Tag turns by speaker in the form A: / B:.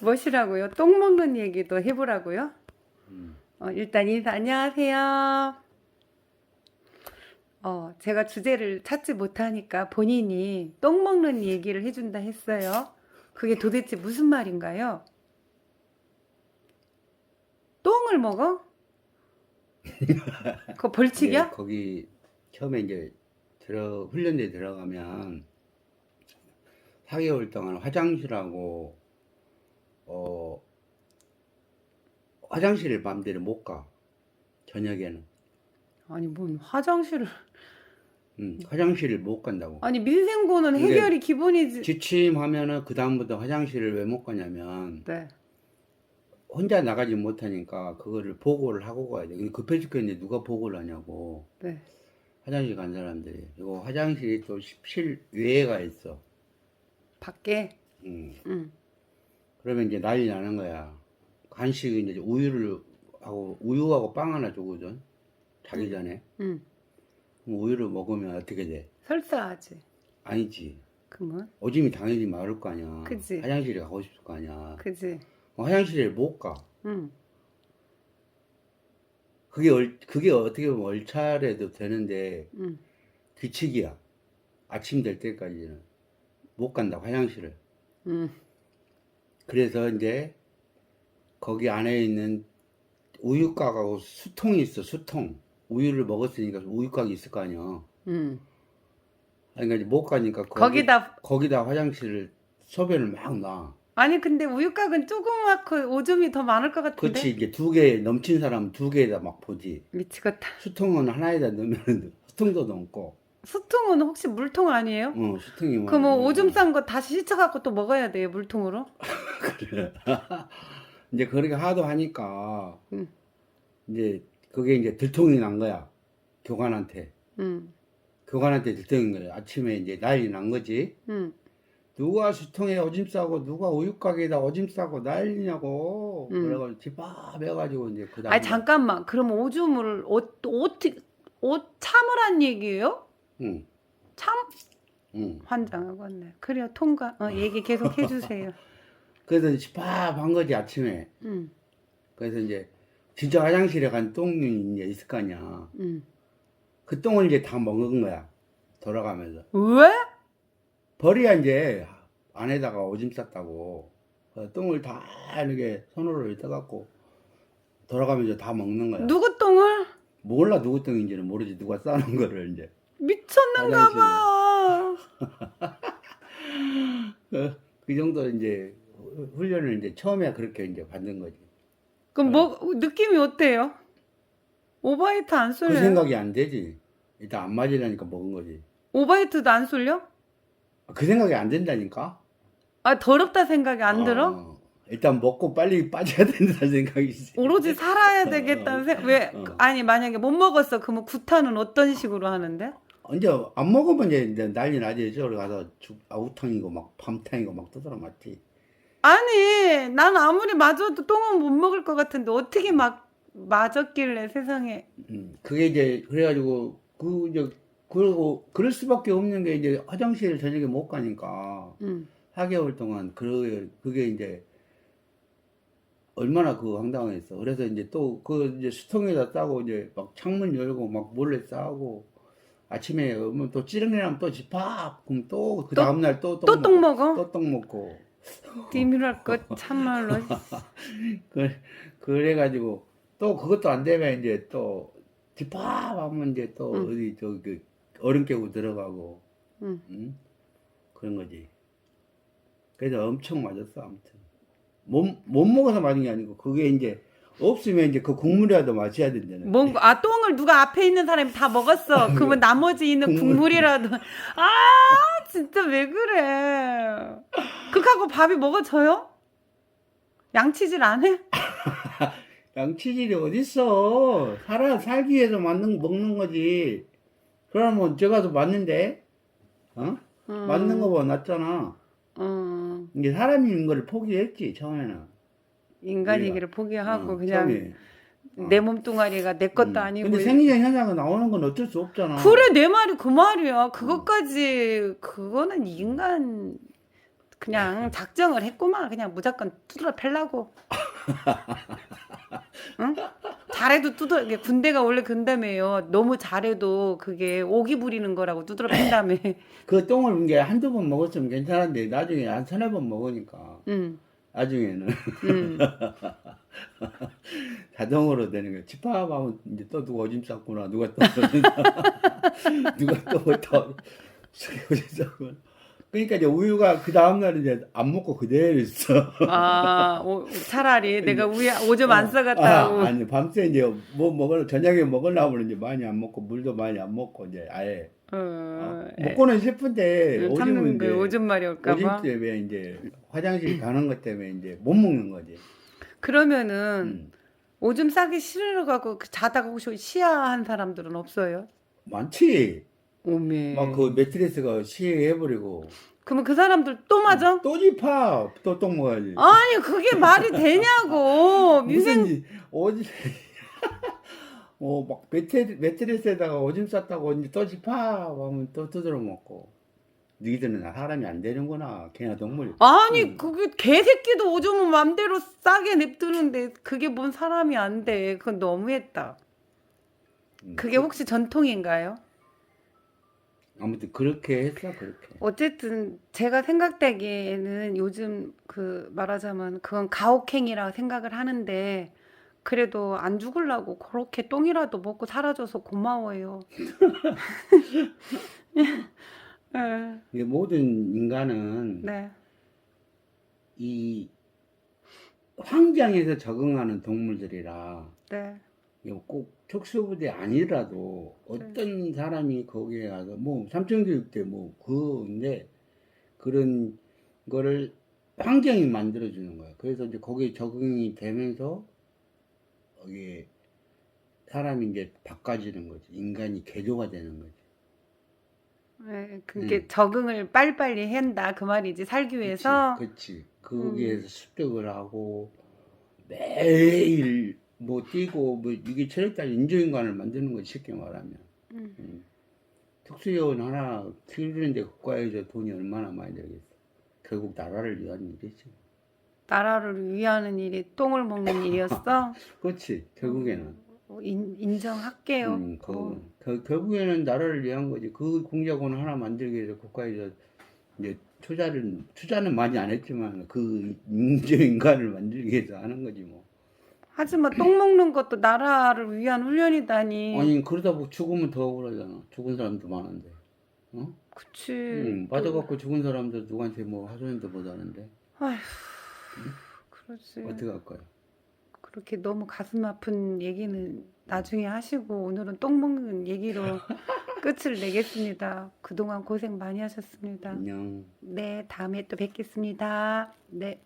A: 뭐시라고요? 똥 먹는 얘기도 해보라고요?
B: 음.
A: 어, 일단 인사 안녕하세요. 어, 제가 주제를 찾지 못하니까 본인이 똥 먹는 얘기를 해준다 했어요. 그게 도대체 무슨 말인가요? 똥을 먹어? 그거 벌칙이야?
B: 네, 거기 처음에 이제 들어 훈련대 들어가면 4개월 동안 화장실하고 어 화장실을 맘대로 못 가. 저녁에는.
A: 아니 뭔 화장실을
B: 음, 화장실을 못 간다고.
A: 아니 민생고는
B: 근데
A: 해결이 기본이지.
B: 지침하면은 그 다음부터 화장실을 왜 못 가냐면
A: 네.
B: 혼자 나가지 못하니까 그거를 보고를 하고 가야 돼. 근데 급해 죽겠는데 누가 보고를 하냐고.
A: 네.
B: 화장실 간 사람들이. 이거 화장실이 또 실외가 있어.
A: 밖에.
B: 음.
A: 응.
B: 그러면 이제 난리 나는 거야. 간식 이제 우유를 하고 우유하고 빵 하나 주거든. 자기 전에.
A: 응.
B: 그럼 우유를 먹으면 어떻게 돼?
A: 설사하지.
B: 아니지.
A: 그러면
B: 오줌이 당연히 마를 거 아니야.
A: 그치.
B: 화장실에 가고 싶을 거 아니야.
A: 그지.
B: 화장실에 못 가.
A: 응.
B: 그게 얼, 그게 어떻게 보면 얼차례도 되는데
A: 응.
B: 규칙이야. 아침 될 때까지는 못 간다 화장실을.
A: 응.
B: 그래서 이제 거기 안에 있는 우유곽하고 수통이 있어 수통. 우유를 먹었으니까 우유곽이 있을 거 아니야.
A: 응.
B: 그러니까 이제 못 가니까 거기,
A: 거기다
B: 거기다 화장실을 소변을 막 놔.
A: 아니 근데 우유곽은 조그맣고 오줌이 더 많을 것 같은데.
B: 그렇지 이제 두개 넘친 사람 두 개에다 막 보지.
A: 미치겠다.
B: 수통은 하나에다 넣으면 수통도 넘고.
A: 수통은 혹시 물통 아니에요?
B: 어 수통이
A: 그럼 뭐 오줌 싼 거 다시 씻어갖고 또 먹어야 돼요 물통으로?
B: 그래. 이제 그렇게 하도 하니까
A: 응.
B: 이제 그게 이제 들통이 난 거야. 교관한테.
A: 응.
B: 교관한테 들통인 거야. 아침에 이제 난리 난 거지.
A: 응.
B: 누가 수통에 오줌 싸고 누가 우유 가게에다 오줌 싸고 난리냐고.
A: 응.
B: 그래가지고 집합해가지고 이제 그 다음.
A: 아니 잠깐만. 그럼 오줌을 옷 어떻게 옷 참을 한 얘기예요?
B: 응.
A: 참
B: 응.
A: 환장하겠네. 그래요 통과. 어, 얘기 계속 해주세요.
B: 그래서 집합한 거지 아침에.
A: 응.
B: 그래서 이제 진짜 화장실에 간 똥이 이제 있을 거 아니야.
A: 응.
B: 그 똥을 이제 다 먹은 거야. 돌아가면서.
A: 왜?
B: 버려야 이제 안에다가 오줌 쌌다고. 그 똥을 다 이렇게 손으로 떠갖고 돌아가면서 다 먹는 거야.
A: 누구 똥을?
B: 몰라 누구 똥인지는 모르지 누가 싸는 거를 이제.
A: 미쳤는가 봐.
B: 그, 그 정도 이제 훈련을 이제 처음에 그렇게 이제 받는 거지.
A: 그럼 뭐 느낌이 어때요? 오바이트 안
B: 그
A: 쏠려요?
B: 생각이 안 되지. 일단 안 맞으려니까 먹은 거지.
A: 오바이트도 안 쏠려?
B: 그 생각이 안 된다니까?
A: 아 더럽다 생각이 안 들어?
B: 어, 일단 먹고 빨리 빠져야 된다는 생각이지.
A: 오로지 살아야 되겠다는 생각. 왜?
B: 어.
A: 아니 만약에 못 먹었어. 그러면 구타는 어떤 식으로 하는데?
B: 이제 안 먹으면 이제 난리 나지. 저기 가서 죽, 아우탕이고 막 밤탕이고 막 떠들어 맞지.
A: 아니 난 아무리 맞아도 똥은 못 먹을 것 같은데 어떻게 막 맞았길래 세상에
B: 음, 그게 이제 그래가지고 그 이제 그러고 그럴 수밖에 없는 게 이제 화장실 저녁에 못 가니까
A: 음.
B: 4개월 동안 그 그게 이제 얼마나 그 황당했어. 그래서 이제 또 그 이제 수통에다 싸고 이제 막 창문 열고 막 몰래 싸고 아침에 오면 또 찌릉이라면 또 집합 그럼 또그
A: 또-
B: 다음
A: 날또또똥 먹어?
B: 또 똥 먹고
A: 비밀할 것 참말로
B: 그 그래가지고 또 그것도 안 되면 이제 또 집합하면 이제 또
A: 응.
B: 어디 저그 얼음 깨고 들어가고
A: 응.
B: 응? 그런 거지. 그래서 엄청 맞았어 아무튼 못, 못 먹어서 맞은 게 아니고 그게 이제 없으면 이제 그 국물이라도 마셔야 된다는
A: 뭔, 아, 똥을 누가 앞에 있는 사람이 다 먹었어. 그러면 나머지 있는
B: 국물.
A: 국물이라도. 아, 진짜 왜 그래. 그하고 밥이 먹어져요? 양치질 안 해?
B: 양치질이 어딨어 살아 살기 위해서 맞는 먹는 거지 그러면 저 가서 맞는데 어
A: 음,
B: 맞는 거보다 낫잖아
A: 음,
B: 이게 사람인 걸 포기했지 처음에는
A: 인간이기를 포기하고
B: 어,
A: 그냥
B: 처음에. 어.
A: 내 몸뚱아리가 내 것도
B: 음.
A: 아니고.
B: 근데 생리적 현상이 나오는 건 어쩔 수 없잖아
A: 그래, 내 말이 그 말이야. 그것까지, 그거는 인간, 그냥 작정을 했구만. 그냥 무조건 두드러 팰라고. 응? 잘해도 두드러 이게 군대가 원래 근다며요. 너무 잘해도 그게 오기 부리는 거라고 두드러 팬다며.
B: 그 똥을 이게 한두 번 먹었으면 괜찮은데 나중에 한 서너 번 먹으니까
A: 응.
B: 나중에는
A: 응.
B: 자동으로 되는 거야. 집합하면 이제 또 누가 오줌 쌌구나. 누가 또 누가 또또 오줌 쌌구나. 그러니까 이제 우유가 그 다음 날 이제 안 먹고 그대로 있어.
A: 아, 오, 차라리 내가 우유 오줌 안 싸갔다고.
B: 아, 아니 밤새 이제 뭐 먹을 저녁에 먹으려면 이제 많이 안 먹고 물도 많이 안 먹고 이제 아예
A: 어,
B: 어,
A: 에,
B: 먹고는 싶은데 오줌은
A: 참는
B: 이제
A: 거 오줌 말이 올까
B: 오줌
A: 봐.
B: 때문에 이제 화장실 가는 것 때문에 이제 못 먹는 거지.
A: 그러면은
B: 음.
A: 오줌 싸기 싫어 갖고 그 자다가 혹시 시야한 사람들은 없어요?
B: 많지.
A: 오메.
B: 막 그 매트리스가 시해버리고
A: 그러면 그 사람들 또 맞아?
B: 또 집합 또 똥 먹어야지.
A: 아니 그게 말이 되냐고
B: 무슨
A: 민생
B: 이- 오줌 어막 매트 매트리스에다가 오줌 쌌다고 이제 또 집합 하면 또 두드려 먹고 너희들은 사람이 안 되는구나 걔나 동물
A: 아니
B: 음.
A: 그게 개새끼도 오줌은 맘대로 싸게 냅두는데 그게 뭔 사람이 안 돼. 그건 너무했다.
B: 음,
A: 그게 혹시 전통인가요?
B: 아무튼 그렇게 했어 그렇게
A: 어쨌든 제가 생각되기에는 요즘 그 말하자면 그건 가혹행위라 생각을 하는데 그래도 안 죽으려고 그렇게 똥이라도 먹고 사라져서 고마워요. 네.
B: 이게 모든 인간은
A: 네.
B: 이 환경에서 적응하는 동물들이라
A: 네.
B: 이거 꼭 특수부대 아니라도 어떤 사람이 거기에 가서 뭐 삼천교육 때 뭐 그인데 그런 거를 환경이 만들어 주는 거야. 그래서 이제 거기에 적응이 되면서 거기에 사람이 이제 바꿔지는 거지. 인간이 개조가 되는 거지.
A: 네, 그게
B: 음.
A: 적응을 빨리빨리 한다 그 말이지 살기 위해서.
B: 그렇지. 거기에서 습득을 하고 매일 뭐 뛰고 뭐 이게 체력단 인조인간을 만드는 거지 쉽게 말하면.
A: 음.
B: 음. 특수요원 하나 키우는데 국가에서 돈이 얼마나 많이 들겠어. 결국 나라를 위한 일이지.
A: 나라를 위하는 일이 똥을 먹는 일이었어.
B: 그렇지. 결국에는.
A: 어, 인, 인정할게요.
B: 음, 그,
A: 어.
B: 결- 결국에는 나라를 위한 거지. 그 공작원 하나 만들기 위해서 국가에서 이제 투자를 투자는 많이 안 했지만 그 인조인간을 만들기 위해서 하는 거지 뭐.
A: 하지만 똥 먹는 것도 나라를 위한 훈련이다니.
B: 아니 그러다 보고 죽으면 더 억울하잖아. 죽은 사람도 많은데. 어?
A: 그치.
B: 응,
A: 또-
B: 맞아갖고 죽은 사람도 누구한테 뭐 하소연도 못 하는데
A: 아휴, 그러지.
B: 어떻게 할 거야?
A: 그렇게 너무 가슴 아픈 얘기는 나중에 하시고 오늘은 똥 먹는 얘기로 끝을 내겠습니다. 그동안 고생 많이 하셨습니다.
B: 안녕.
A: 네, 다음에 또 뵙겠습니다. 네.